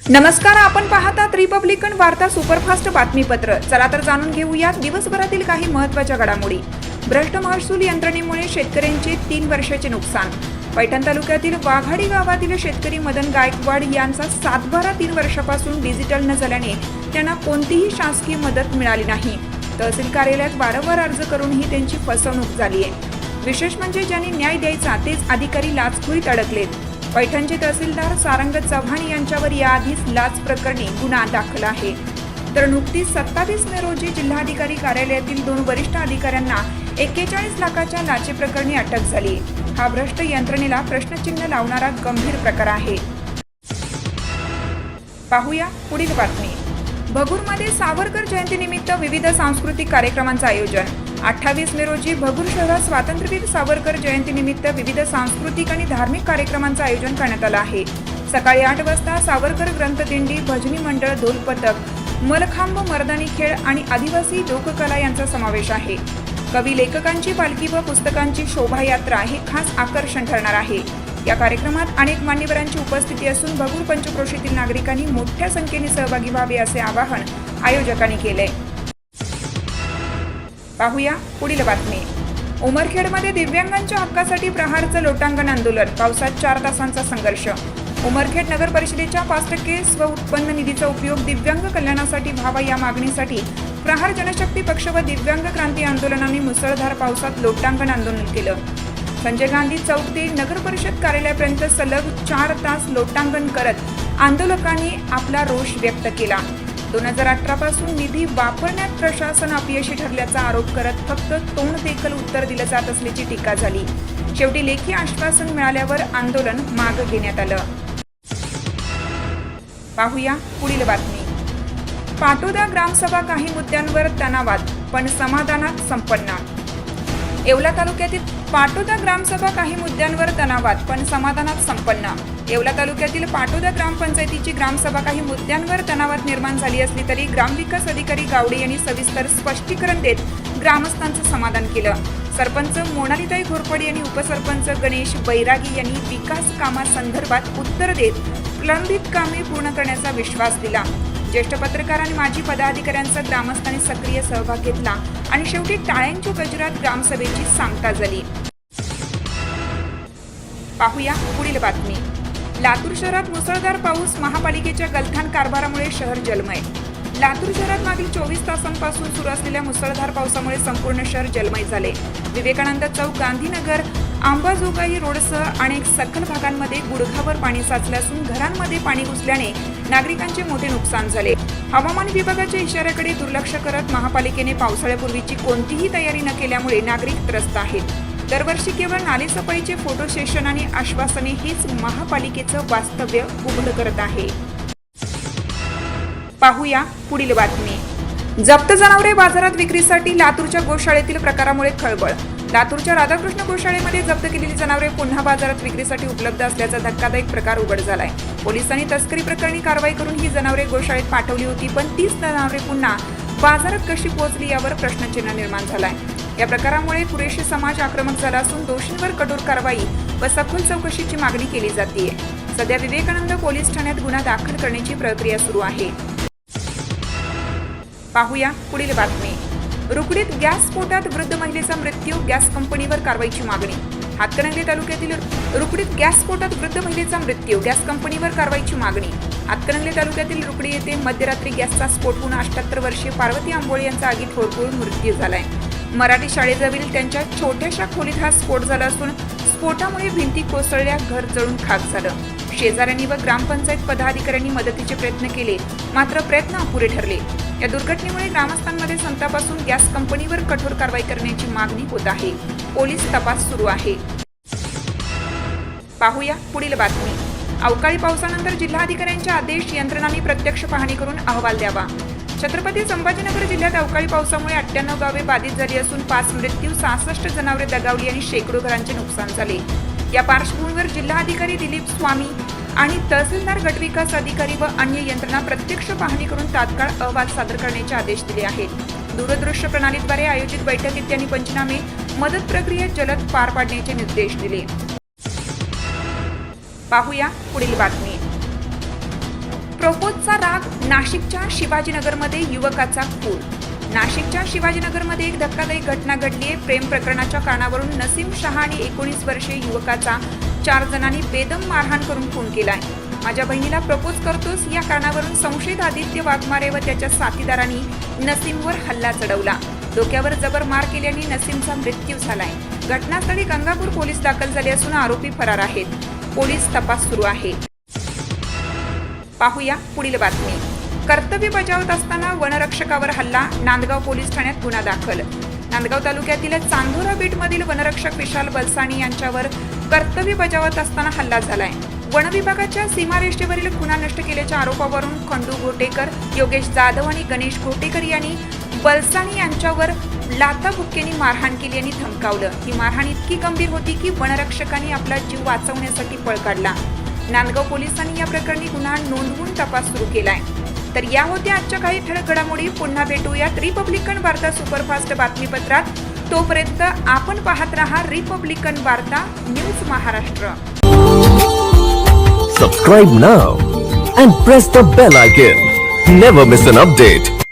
नमस्कार आपण पाहतात रिपब्लिकन वार्ता सुपरफास्ट बातमीपत्र. चला तर जाणून घेऊयात दिवसभरातील काही महत्त्वाच्या घडामोडी. भ्रष्ट महसूल यंत्रणेमुळे शेतकऱ्यांचे तीन वर्षाचे नुकसान. पैठण तालुक्यातील वाघाडी गावातील शेतकरी मदन गायकवाड यांचा सातबारा तीन वर्षापासून डिजिटल न झाल्याने त्यांना कोणतीही शासकीय मदत मिळाली नाही. तहसील कार्यालयात वारंवार अर्ज करूनही त्यांची फसवणूक झाली आहे विशेष म्हणजे ज्यांनी न्याय द्यायचा तेच अधिकारी लाचखोरीत अडकलेत. पैठणचे तहसीलदार सारंग चव्हाण यांच्यावर याआधीच लाच प्रकरणी गुन्हा दाखल आहे. तर नुकतीच सत्तावीस मे रोजी जिल्हाधिकारी कार्यालयातील दोन वरिष्ठ अधिकाऱ्यांना एक्केचाळीस लाखाच्या लाचे प्रकरणी अटक झाली. हा भ्रष्ट यंत्रणेला प्रश्नचिन्ह लावणारा गंभीर प्रकार आहे. पाहूया पुढील बातमी. भगूरमध्ये सावरकर जयंतीनिमित्त विविध सांस्कृतिक कार्यक्रमांचं आयोजन. अठ्ठावीस मे रोजी भगूर शहरात स्वातंत्र्यवीर सावरकर जयंतीनिमित्त विविध सांस्कृतिक आणि धार्मिक कार्यक्रमांचं आयोजन करण्यात आलं आहे. सकाळी आठ वाजता सावरकर ग्रंथदिंडी भजनी मंडळ ढोल पथक मलखांब मर्दानी खेळ आणि आदिवासी लोककला यांचा समावेश आहे. कवी लेखकांची पालखी व पुस्तकांची शोभायात्रा हे खास आकर्षण ठरणार आहे. या कार्यक्रमात अनेक मान्यवरांची उपस्थिती असून भगूर पंचक्रोशीतील नागरिकांनी मोठ्या संख्येने सहभागी व्हावे असे आवाहन आयोजकांनी केले पाहूया पुढील बातमी. उमरखेडमध्ये दिव्यांगांच्या हक्कासाठी प्रहारचं लोटांगण आंदोलन पावसात चार तासांचा संघर्ष. उमरखेड नगर परिषदेच्या पाच टक्के स्व उत्पन्न निधीचा उपयोग दिव्यांग कल्याणासाठी व्हावा या मागणीसाठी प्रहार जनशक्ती पक्ष व दिव्यांग क्रांती आंदोलनाने मुसळधार पावसात लोटांगण आंदोलन केलं. संजय गांधी चौक ते नगर परिषद कार्यालयापर्यंत सलग चार तास लोटांगण करत आंदोलकांनी आपला रोष व्यक्त केला. दोन हजार अठरा पासून निधी वापरण्यात प्रशासन अपयशी ठरल्याचा आरोप करत फक्त तोंड देखील उत्तर दिलं जात असल्याची टीका झाली. शेवटी लेखी आश्वासन मिळाल्यावर आंदोलन माग घेण्यात आलं. पाहूया पुढील बातमी. पाटोदा ग्रामसभा काही मुद्द्यांवर तणावात पण समाधानात संपन्न. येवला तालुक्यातील पाटोदा ग्रामसभा काही मुद्द्यांवर तणावात पण समाधानात संपन्न. येवला तालुक्यातील पाटोदा ग्रामपंचायतीची ग्रामसभा काही मुद्द्यांवर तणावात निर्माण झाली असली तरी ग्रामविकास अधिकारी गावडे यांनी सविस्तर स्पष्टीकरण देत ग्रामस्थांचं समाधान केलं. सरपंच मोनालीताई घोरपडे आणि उपसरपंच गणेश बैरागी यांनी विकास कामासंदर्भात उत्तर देत प्रलंबित कामे पूर्ण करण्याचा विश्वास दिला. ज्येष्ठ पत्रकार आणि माजी पदाधिकाऱ्यांचा ग्रामस्थांनी सक्रिय सहभाग घेतला आणि शेवटी टाळ्यांच्या गजरात ग्रामसभेची सांगता झाली. पाहूया पुढील बातमी. लातूर शहरात मुसळधार पाऊस महापालिकेच्या गलथान कारभारामुळे शहर जलमय. लातूर शहरात मागील चोवीस तासांपासून सुरू असलेल्या मुसळधार पावसामुळे संपूर्ण शहर जलमय झाले. विवेकानंद चौक गांधीनगर आंबाजोगाई रोडसह अनेक सखल भागांमध्ये गुडघावर पाणी साचलं असून घरांमध्ये पाणी घुसल्याने नागरिकांचे मोठे नुकसान झाले. हवामान विभागाच्या इशाऱ्याकडे दुर्लक्ष करत महापालिकेने पावसाळ्यापूर्वीची कोणतीही तयारी न केल्यामुळे नागरिक त्रस्त आहेत. दरवर्षी केवळ नालेसफाईचे फोटो सेशन आणि आश्वासने हेच महापालिकेचं वास्तव्य उघड करत आहे. पाहूया पुढील बातमी. जप्त जनावरे बाजारात विक्रीसाठी लातूरच्या गोशाळेतील प्रकारामुळे खळबळ लातूरच्या राधाकृष्ण गोशाळेमध्ये जप्त केलेली जनावरे पुन्हा बाजारात विक्रीसाठी उपलब्ध असल्याचा धक्कादायक प्रकार उघड झालाय. पोलिसांनी तस्करी प्रकरणी कारवाई करून ही जनावरे गोशाळेत पाठवली होती पण तीच जनावरे पुन्हा बाजारात कशी पोहोचली यावर प्रश्नचिन्ह निर्माण झालाय. या प्रकारामुळे पुरेशी समाज आक्रमक झाला असून दोषींवर कठोर कारवाई व सखोल चौकशीची मागणी केली जाते सध्या विवेकानंद पोलीस ठाण्यात गुन्हा दाखल करण्याची प्रक्रिया सुरू आहे. पाहूया पुढील बातमी. रुकडीत गॅस स्फोटात वृद्ध महिलेचा मृत्यू गॅस कंपनीवर कारवाईची मागणी. हातकणंगले तालुक्यातील रुकडीत गॅस स्फोटात वृद्ध महिलेचा मृत्यू गॅस कंपनीवर कारवाईची मागणी. हातकणंगले तालुक्यातील रुकडी येथे मध्यरात्री गॅसचा स्फोट होऊन अठ्याहत्तर वर्षीय पार्वती आंबोळे यांचा आगीत होरपळून मृत्यू झालाय. मराठी शाळेजवळील त्यांच्या छोट्याशा खोलीत हा स्फोट झाला असून स्फोटामुळे भिंती कोसळल्या घर जळून खाक झालं. शेजाऱ्यांनी व ग्रामपंचायत पदाधिकाऱ्यांनी मदतीचे प्रयत्न केले. मात्र प्रयत्न अपुरे ठरले. या दुर्घटनेमुळे ग्रामस्थांमध्ये संताप असून गॅस कंपनीवर कठोर कारवाई करण्याची मागणी होत आहे. पोलीस तपास सुरू आहे. पाहूया पुढील बातमी. अवकाळी पावसानंतर जिल्हाधिकाऱ्यांचे आदेश यंत्रणांनी प्रत्यक्ष पाहणी करून अहवाल द्यावा. छत्रपती संभाजीनगर जिल्ह्यात अवकाळी पावसामुळे अठ्ठ्याण्णव गावे बाधित झाली असून पाच मृत्यू सहासष्ट जनावरे दगावली आणि शेकडो घरांचे नुकसान झाले. या पार्श्वभूमीवर जिल्हाधिकारी दिलीप स्वामी आणि तहसीलदार गटविकास अधिकारी व अन्य यंत्रणा प्रत्यक्ष पाहणी करून तात्काळ अहवाल सादर करण्याचे आदेश दिले आहेत. दूरदृश्य प्रणालीद्वारे आयोजित बैठकीत त्यांनी पंचनामे मदत प्रक्रिया जलद पार पाडण्याचे निर्देश दिले. पाहूया पुढील बातमी. प्रोपोजचा राग नाशिकच्या शिवाजीनगरमध्ये युवकाचा खून नाशिकच्या शिवाजीनगरमध्ये एक धक्कादायक घटना घडली आहे प्रेम प्रकरणाच्या कारणावरून नसीम शहा आणि एकोणीस वर्षीय युवकाचा चार जणांनी बेदम मारहाण करून खून केलाय. माझ्या बहिणीला प्रपोज करतोस या कारणावरून संशयित आदित्य वाघमारे व त्याच्या साथीदारांनी नसीमवर हल्ला चढवला. डोक्यावर जबर मार केल्याने नसीमचा मृत्यू झालाय. घटनास्थळी गंगापूर पोलीस दाखल झाले असून आरोपी फरार आहेत. पोलीस तपास सुरू आहे. पाहूया पुढील बातमी. कर्तव्य बजावत असताना वनरक्षकावर हल्ला नांदगाव पोलीस ठाण्यात गुन्हा दाखल. नांदगाव तालुक्यातील चांदोरा बीटमधील वनरक्षक विशाल बलसाणी यांच्यावर कर्तव्य बजावत असताना हल्ला झालाय. वन विभागाच्या सीमारेषेवरील खुणा नष्ट केल्याच्या आरोपावरून खंडू घोटेकर योगेश जाधव आणि गणेश घोटेकर यांनी बलसाणी यांच्यावर लाथाबुक्केनी मारहाण केली आणि धमकावलं. ही मारहाण इतकी गंभीर होती की वनरक्षकांनी आपला जीव वाचवण्यासाठी पळ काढला. नांदगाव पोलिसांनी या प्रकरणी गुन्हा नोंदवून तपास सुरू केलाय. तर या होत्या आजच्या काही ठळक घडामोडी. पुन्हा भेटूयात रिपब्लिकन वार्ता सुपरफास्ट बातमीपत्रात. तोपर्यंत आपण पाहत रहा रिपब्लिकन वार्ता news Maharashtra. Subscribe now and press the bell icon never miss an update